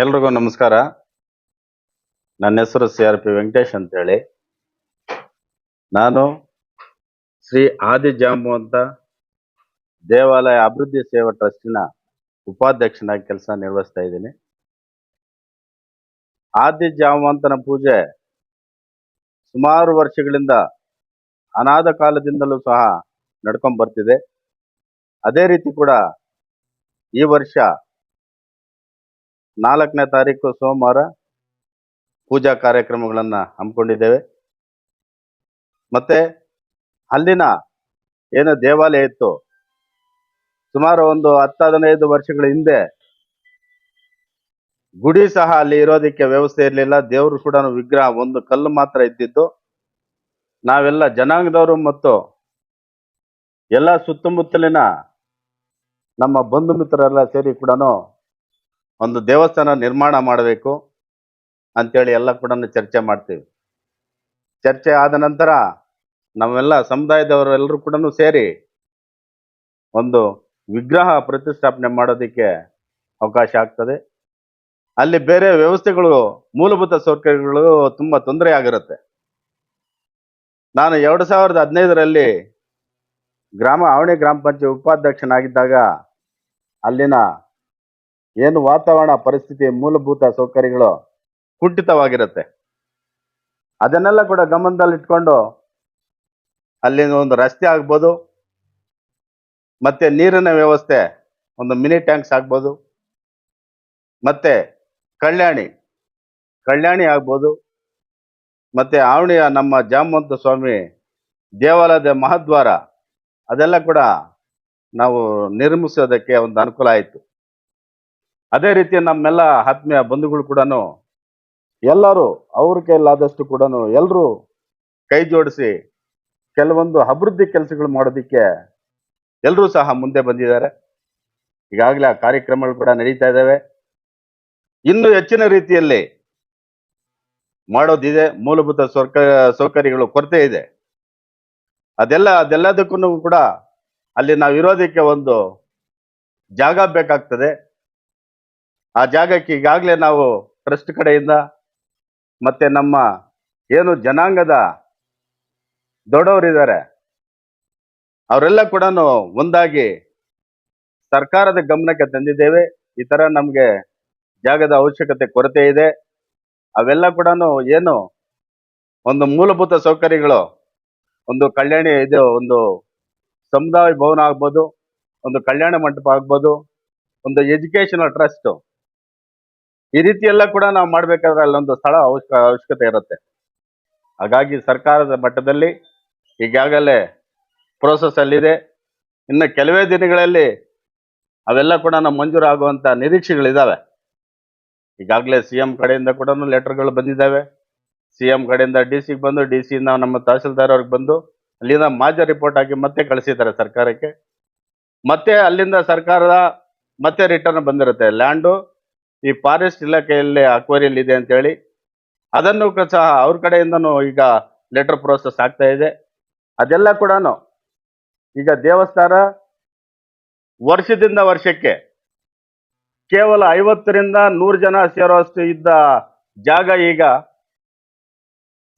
ಎಲ್ರಿಗೂ ನಮಸ್ಕಾರ. ನನ್ನ ಹೆಸರು ಸಿ ಆರ್ ಪಿ ವೆಂಕಟೇಶ್ ಅಂತೇಳಿ. ನಾನು ಶ್ರೀ ಆದಿ ಜಾಂಬುವಂತ ದೇವಾಲಯ ಅಭಿವೃದ್ಧಿ ಸೇವಾ ಟ್ರಸ್ಟಿನ ಉಪಾಧ್ಯಕ್ಷನಾಗಿ ಕೆಲಸ ನಿರ್ವಹಿಸ್ತಾ ಇದ್ದೀನಿ. ಆದಿ ಪೂಜೆ ಸುಮಾರು ವರ್ಷಗಳಿಂದ ಅನಾದ ಕಾಲದಿಂದಲೂ ಸಹ ನಡ್ಕೊಂಡ್ ಬರ್ತಿದೆ. ಅದೇ ರೀತಿ ಕೂಡ ಈ ವರ್ಷ ನಾಲ್ಕನೇ ತಾರೀಕು ಸೋಮವಾರ ಪೂಜಾ ಕಾರ್ಯಕ್ರಮಗಳನ್ನು ಹಮ್ಮಿಕೊಂಡಿದ್ದೇವೆ. ಮತ್ತೆ ಅಲ್ಲಿನ ಏನು ದೇವಾಲಯ ಇತ್ತು, ಸುಮಾರು ಒಂದು ಹತ್ತು ಹದಿನೈದು ವರ್ಷಗಳ ಹಿಂದೆ ಗುಡಿ ಸಹ ಅಲ್ಲಿ ಇರೋದಕ್ಕೆ ವ್ಯವಸ್ಥೆ ಇರಲಿಲ್ಲ. ದೇವರು ಕೂಡ ವಿಗ್ರಹ ಒಂದು ಕಲ್ಲು ಮಾತ್ರ ಇದ್ದಿದ್ದು. ನಾವೆಲ್ಲ ಜನಾಂಗದವರು ಮತ್ತು ಎಲ್ಲ ಸುತ್ತಮುತ್ತಲಿನ ನಮ್ಮ ಬಂಧು ಮಿತ್ರರೆಲ್ಲ ಸೇರಿ ಕೂಡ ಒಂದು ದೇವಸ್ಥಾನ ನಿರ್ಮಾಣ ಮಾಡಬೇಕು ಅಂತೇಳಿ ಎಲ್ಲ ಕೂಡ ಚರ್ಚೆ ಮಾಡ್ತೀವಿ. ಚರ್ಚೆ ಆದ ನಂತರ ನಾವೆಲ್ಲ ಸಮುದಾಯದವರೆಲ್ಲರೂ ಕೂಡ ಸೇರಿ ಒಂದು ವಿಗ್ರಹ ಪ್ರತಿಷ್ಠಾಪನೆ ಮಾಡೋದಕ್ಕೆ ಅವಕಾಶ ಆಗ್ತದೆ. ಅಲ್ಲಿ ಬೇರೆ ವ್ಯವಸ್ಥೆಗಳು, ಮೂಲಭೂತ ಸೌಕರ್ಯಗಳು ತುಂಬ ತೊಂದರೆ ಆಗಿರುತ್ತೆ. ನಾನು ಎರಡು ಸಾವಿರದ ಹದಿನೈದರಲ್ಲಿ ಗ್ರಾಮ, ಆವಣಿ ಗ್ರಾಮ ಪಂಚಾಯತ್ ಉಪಾಧ್ಯಕ್ಷನಾಗಿದ್ದಾಗ ಅಲ್ಲಿನ ಏನು ವಾತಾವರಣ ಪರಿಸ್ಥಿತಿ ಮೂಲಭೂತ ಸೌಕರ್ಯಗಳು ಕುಂಠಿತವಾಗಿರುತ್ತೆ. ಅದನ್ನೆಲ್ಲ ಕೂಡ ಗಮನದಲ್ಲಿ ಇಟ್ಕೊಂಡು ಅಲ್ಲಿನ ಒಂದು ರಸ್ತೆ ಆಗ್ಬೋದು. ಮತ್ತೆ ನೀರಿನ ವ್ಯವಸ್ಥೆ ಒಂದು ಮಿನಿ ಟ್ಯಾಂಕ್ಸ್ ಆಗ್ಬೋದು. ಮತ್ತೆ ಕಲ್ಯಾಣಿ ಕಲ್ಯಾಣಿ ಆಗ್ಬೋದು. ಮತ್ತೆ ಆವಣಿಯ ನಮ್ಮ ಜಾಮವಂತ ಸ್ವಾಮಿ ದೇವಾಲಯದ ಮಹಾದ್ವಾರ ಅದೆಲ್ಲ ಕೂಡ ನಾವು ನಿರ್ಮಿಸೋದಕ್ಕೆ ಒಂದು ಅನುಕೂಲ ಆಯಿತು. ಅದೇ ರೀತಿ ನಮ್ಮೆಲ್ಲ ಆತ್ಮೀಯ ಬಂಧುಗಳು ಕೂಡ ಎಲ್ಲರೂ ಅವ್ರ ಕೈಲಾದಷ್ಟು ಕೂಡ ಎಲ್ಲರೂ ಕೈ ಜೋಡಿಸಿ ಕೆಲವೊಂದು ಅಭಿವೃದ್ಧಿ ಕೆಲಸಗಳು ಮಾಡೋದಕ್ಕೆ ಎಲ್ಲರೂ ಸಹ ಮುಂದೆ ಬಂದಿದ್ದಾರೆ. ಈಗಾಗಲೇ ಆ ಕಾರ್ಯಕ್ರಮಗಳು ಕೂಡ ನಡೀತಾ ಇದ್ದಾವೆ. ಇನ್ನು ಹೆಚ್ಚಿನ ರೀತಿಯಲ್ಲಿ ಮಾಡೋದಿದೆ. ಮೂಲಭೂತ ಸೌಕ, ಸೌಕರ್ಯಗಳು ಕೊರತೆ ಇದೆ. ಅದೆಲ್ಲ ಅದೆಲ್ಲದಕ್ಕೂ ಕೂಡ ಅಲ್ಲಿ ನಾವು ಇರೋದಕ್ಕೆ ಒಂದು ಜಾಗ ಬೇಕಾಗ್ತದೆ. ಆ ಜಾಗಕ್ಕೆ ಈಗಾಗಲೇ ನಾವು ಟ್ರಸ್ಟ್ ಕಡೆಯಿಂದ ಮತ್ತೆ ನಮ್ಮ ಏನು ಜನಾಂಗದ ದೊಡ್ಡವರಿದ್ದಾರೆ, ಅವರೆಲ್ಲ ಕೂಡ ಒಂದಾಗಿ ಸರ್ಕಾರದ ಗಮನಕ್ಕೆ ತಂದಿದ್ದೇವೆ. ಈ ತರ ನಮ್ಗೆ ಜಾಗದ ಅವಶ್ಯಕತೆ ಕೊರತೆ ಇದೆ. ಅವೆಲ್ಲ ಕೂಡ ಏನು ಒಂದು ಮೂಲಭೂತ ಸೌಕರ್ಯಗಳು, ಒಂದು ಕಲ್ಯಾಣಿ ಇದು ಒಂದು ಸಮುದಾಯ ಭವನ ಆಗ್ಬೋದು, ಒಂದು ಕಲ್ಯಾಣ ಮಂಟಪ ಆಗ್ಬೋದು, ಒಂದು ಎಜುಕೇಶನಲ್ ಟ್ರಸ್ಟ್ ಈ ರೀತಿ ಎಲ್ಲ ಕೂಡ ನಾವು ಮಾಡ್ಬೇಕಾದ್ರೆ ಅಲ್ಲೊಂದು ಸ್ಥಳ ಅವಶ್ಯ, ಅವಶ್ಯಕತೆ ಇರುತ್ತೆ. ಹಾಗಾಗಿ ಸರ್ಕಾರದ ಮಟ್ಟದಲ್ಲಿ ಈಗಾಗಲೇ ಪ್ರೋಸೆಸ್ ಅಲ್ಲಿದೆ. ಇನ್ನು ಕೆಲವೇ ದಿನಗಳಲ್ಲಿ ಅವೆಲ್ಲ ಕೂಡ ನಮ್ಮ ಮಂಜೂರಾಗುವಂತ ನಿರೀಕ್ಷೆಗಳಿದ್ದಾವೆ. ಈಗಾಗಲೇ ಸಿ ಎಂ ಕಡೆಯಿಂದ ಕೂಡ ಲೆಟರ್ಗಳು ಬಂದಿದ್ದಾವೆ. ಸಿ ಎಂ ಕಡೆಯಿಂದ ಡಿ ಸಿಗೆ ಬಂದು ಡಿ ಸಿಯಿಂದ ನಮ್ಮ ತಹಸೀಲ್ದಾರ್ ಅವ್ರಿಗೆ ಬಂದು, ಅಲ್ಲಿಂದ ಮಾಜ ರಿಪೋರ್ಟ್ ಆಗಿ ಮತ್ತೆ ಕಳಿಸಿದ್ದಾರೆ ಸರ್ಕಾರಕ್ಕೆ. ಮತ್ತೆ ಅಲ್ಲಿಂದ ಸರ್ಕಾರದ ಮತ್ತೆ ರಿಟರ್ನ್ ಬಂದಿರುತ್ತೆ. ಲ್ಯಾಂಡು ಈ ಫಾರೆಸ್ಟ್ ಇಲಾಖೆಯಲ್ಲಿ ಅಕ್ವೇರಿಯಲ್ ಇದೆ ಅಂತ ಹೇಳಿ, ಅದನ್ನು ಸಹ ಅವ್ರ ಕಡೆಯಿಂದನೂ ಈಗ ಲೆಟರ್ ಪ್ರೋಸೆಸ್ ಆಗ್ತಾ ಇದೆ. ಅದೆಲ್ಲ ಕೂಡ ಈಗ ದೇವಸ್ಥಾನ ವರ್ಷದಿಂದ ವರ್ಷಕ್ಕೆ ಕೇವಲ ಐವತ್ತರಿಂದ ನೂರು ಜನ ಸೇರೋಷ್ಟು ಇದ್ದ ಜಾಗ ಈಗ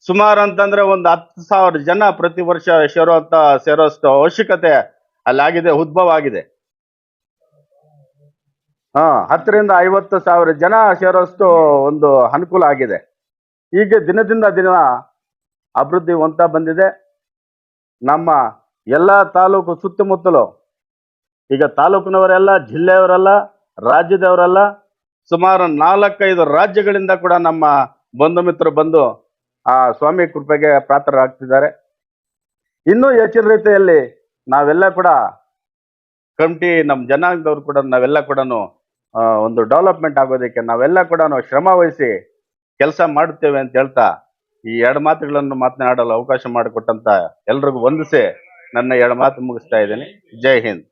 ಸುಮಾರು ಅಂತಂದ್ರೆ ಒಂದು ಹತ್ತು ಸಾವಿರ ಜನ ಪ್ರತಿ ವರ್ಷ ಸೇರುವಂತ ಸೇರೋಷ್ಟು ಅವಶ್ಯಕತೆ ಅಲ್ಲಾಗಿದೆ, ಉದ್ಭವ ಆಗಿದೆ. ಹತ್ತರಿಂದ ಐವತ್ತು ಸಾವಿರ ಜನ ಸೇರೋಷ್ಟು ಒಂದು ಅನುಕೂಲ ಆಗಿದೆ. ಹೀಗೆ ದಿನದಿಂದ ದಿನ ಅಭಿವೃದ್ಧಿ ಹೊಂತ ಬಂದಿದೆ. ನಮ್ಮ ಎಲ್ಲ ತಾಲೂಕು ಸುತ್ತಮುತ್ತಲು, ಈಗ ತಾಲೂಕಿನವರೆಲ್ಲ, ಜಿಲ್ಲೆಯವರೆಲ್ಲ, ರಾಜ್ಯದವರೆಲ್ಲ ಸುಮಾರು ನಾಲ್ಕೈದು ರಾಜ್ಯಗಳಿಂದ ಕೂಡ ನಮ್ಮ ಬಂಧು ಮಿತ್ರರು ಬಂದು ಆ ಸ್ವಾಮಿ ಕೃಪೆಗೆ ಪಾತ್ರರಾಗ್ತಿದ್ದಾರೆ. ಇನ್ನೂ ಹೆಚ್ಚಿನ ರೀತಿಯಲ್ಲಿ ನಾವೆಲ್ಲ ಕೂಡ ಕಮಿಟಿ, ನಮ್ಮ ಜನಾಂಗದವ್ರು ಕೂಡ ನಾವೆಲ್ಲ ಕೂಡ ಒಂದು ಡೆವಲಪ್ಮೆಂಟ್ ಆಗೋದಕ್ಕೆ ನಾವೆಲ್ಲ ಕೂಡ ಶ್ರಮ ವಹಿಸಿ ಕೆಲಸ ಮಾಡುತ್ತೇವೆ ಅಂತ ಹೇಳ್ತಾ ಈ ಎರಡು ಮಾತುಗಳನ್ನು ಮಾತನಾಡಲು ಅವಕಾಶ ಮಾಡಿಕೊಟ್ಟಂತ ಎಲ್ರಿಗೂ ವಂದಿಸಿ ನನ್ನ ಎರಡು ಮಾತು ಮುಗಿಸ್ತಾ ಇದ್ದೀನಿ. ಜೈ ಹಿಂದ್.